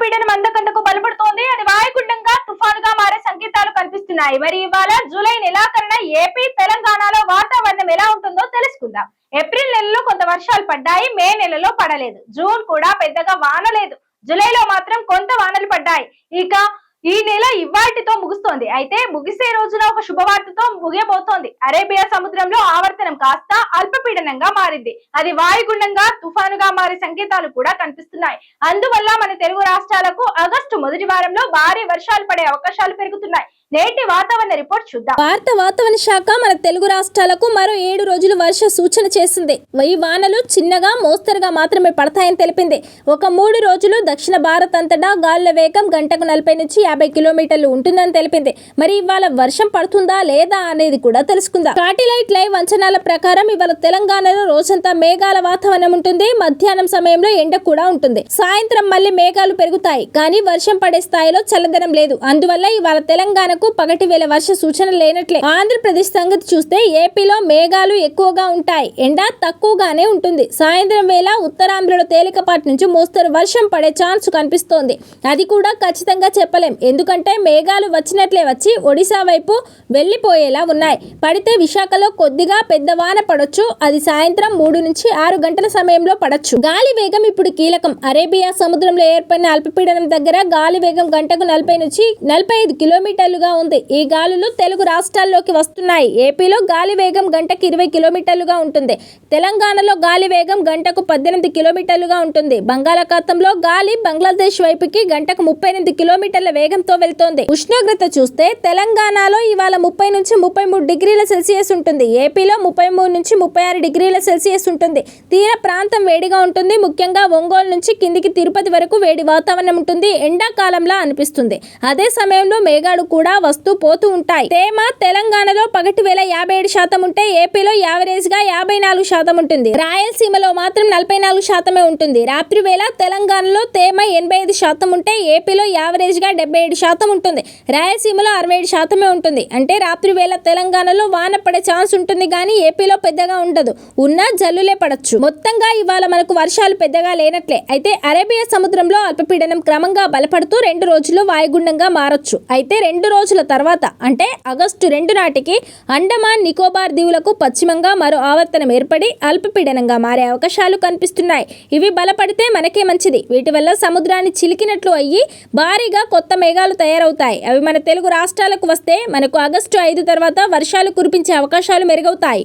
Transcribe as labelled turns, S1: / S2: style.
S1: అల్పపీడనం మందకంటకు బలపడుతోంది. అది వాయుగుండంగా తుఫానుగా మారే సంకేతాలు కనిపిస్తున్నాయి. మరి ఇవాళ జూలై నెలాఖరున ఏపీ తెలంగాణలో వాతావరణం ఎలా ఉంటుందో తెలుసుకుందాం. ఏప్రిల్ నెలలో కొంత వర్షాలు పడ్డాయి. మే నెలలో పడలేదు. జూన్ కూడా పెద్దగా వాన లేదు. జూలైలో మాత్రం కొంత వానలు పడ్డాయి. ఇక ఈ నెల ఇవాటితో ముగుస్తోంది. అయితే ముగిసే రోజున ఒక శుభవార్తతో ముగియబోతోంది. అరేబియా సముద్రంలో ఆవర్తనం కాస్త అల్పపీడనంగా మారింది. అది వాయుగుండంగా తుఫానుగా మారే సంకేతాలు కూడా కనిపిస్తున్నాయి. అందువల్ల మన తెలుగు రాష్ట్రాలకు ఆగస్టు మొదటి వారంలో భారీ వర్షాలు పడే అవకాశాలు పెరుగుతున్నాయి. నేటి వాతావరణ రిపోర్ట్ చూద్దాం.
S2: భారత వాతావరణ శాఖ మన తెలుగు రాష్ట్రాలకు మరో ఏడు రోజులు వర్ష సూచన చేసింది. ఈ వానలు చిన్నగా మోస్తరుగా మాత్రమే పడతాయని తెలిపింది. ఒక మూడు రోజులు దక్షిణ భారత్ అంతటా గాలుల వేగం గంటకు నలభై నుంచి యాభై కిలోమీటర్లు ఉంటుందని తెలిపింది. మరి ఇవాళ వర్షం పడుతుందా లేదా అనేది కూడా తెలుసుకుందాం. సాటిలైట్ లైవ్ అంచనాల ప్రకారం ఇవాళ తెలంగాణలో రోజంతా మేఘాల వాతావరణం ఉంటుంది. మధ్యాహ్నం సమయంలో ఎండ కూడా ఉంటుంది. సాయంత్రం మళ్ళీ మేఘాలు పెరుగుతాయి. కానీ వర్షం పడే స్థాయిలో చల్లదనం లేదు. అందువల్ల ఇవాళ తెలంగాణ తెలంగాణకు పగటి వేళ వర్ష సూచన లేనట్లే. ఆంధ్రప్రదేశ్ సంగతి చూస్తే ఏపీలో మేఘాలు ఎక్కువగా ఉంటాయి. ఎండ తక్కువగానే ఉంటుంది. సాయంత్రం వేళ ఉత్తరాంధ్రలో తేలికపాటి నుంచి మోస్తరు వర్షం పడే ఛాన్స్ కనిపిస్తోంది. అది కూడా ఖచ్చితంగా చెప్పలేం. ఎందుకంటే మేఘాలు వచ్చినట్లే వచ్చి ఒడిశా వైపు వెళ్ళిపోయేలా ఉన్నాయి. పడితే విశాఖలో కొద్దిగా పెద్ద వాన పడొచ్చు. అది సాయంత్రం మూడు నుంచి ఆరు గంటల సమయంలో పడొచ్చు. గాలి వేగం ఇప్పుడు కీలకం. అరేబియా సముద్రంలో ఏర్పడిన అల్పపీడనం దగ్గర గాలి వేగం గంటకు నలభై నుంచి నలభై ఐదు కిలోమీటర్లుగా ఉంది. ఈ గాలులు తెలుగు రాష్ట్రాల్లోకి వస్తున్నాయి. ఏపీలో గాలి వేగం గంటకు ఇరవై కిలోమీటర్లుగా ఉంటుంది. తెలంగాణలో గాలి వేగం గంటకు పద్దెనిమిది కిలోమీటర్లుగా ఉంటుంది. బంగాళాఖాతంలో గాలి బంగ్లాదేశ్ వైపుకి గంటకు ముప్పై ఎనిమిది కిలోమీటర్ల వేగంతో వెళ్తోంది. ఉష్ణోగ్రత చూస్తే తెలంగాణలో ఇవాళ ముప్పై నుంచి ముప్పై మూడు డిగ్రీల సెల్సియస్ ఉంటుంది. ఏపీలో ముప్పై మూడు నుంచి ముప్పై ఆరు డిగ్రీల సెల్సియస్ ఉంటుంది. తీర ప్రాంతం వేడిగా ఉంటుంది. ముఖ్యంగా ఒంగోలు నుంచి కిందికి తిరుపతి వరకు వేడి వాతావరణం ఉంటుంది. ఎండాకాలంలా అనిపిస్తుంది. అదే సమయంలో మేఘాలు కూడా వస్తూ పోతూ ఉంటాయి. తేమ తెలంగాణలో పగటి వేళ యాభై ఏడు శాతం ఉంటే ఏపీలో యావరేజ్గా యాభై నాలుగు శాతం ఉంటుంది. రాయలసీమలో మాత్రం నలభై నాలుగు శాతమే ఉంటుంది. రాత్రి వేళ తెలంగాణలో తేమ ఎనభై ఐదు శాతం ఉంటే ఏపీలో యావరేజ్గా డెబ్బై ఏడు శాతం ఉంటుంది. రాయలసీమలో అరవై ఏడు శాతమే ఉంటుంది. అంటే రాత్రి వేళ తెలంగాణలో వాన పడే ఛాన్స్ ఉంటుంది కానీ ఏపీలో పెద్దగా ఉండదు. ఉన్నా జల్లులే పడచ్చు. మొత్తంగా ఇవాళ మనకు వర్షాలు పెద్దగా లేనట్లే. అయితే అరేబియా సముద్రంలో అల్పపీడనం క్రమంగా బలపడుతూ రెండు రోజులు వాయుగుండంగా మారొచ్చు. అయితే రెండు రోజులు రోజుల తర్వాత అంటే ఆగస్టు రెండు నాటికి అండమాన్ నికోబార్ దీవులకు పశ్చిమంగా మరో ఆవర్తనం ఏర్పడి అల్పపీడనంగా మారే అవకాశాలు కనిపిస్తున్నాయి. ఇవి బలపడితే మనకే మంచిది. వీటి వల్ల సముద్రాన్ని చిలికినట్లు అయ్యి భారీగా కొత్త మేఘాలు తయారవుతాయి. అవి మన తెలుగు రాష్ట్రాలకు వస్తే మనకు ఆగస్టు ఐదు తర్వాత వర్షాలు కురిపించే అవకాశాలు మెరుగవుతాయి.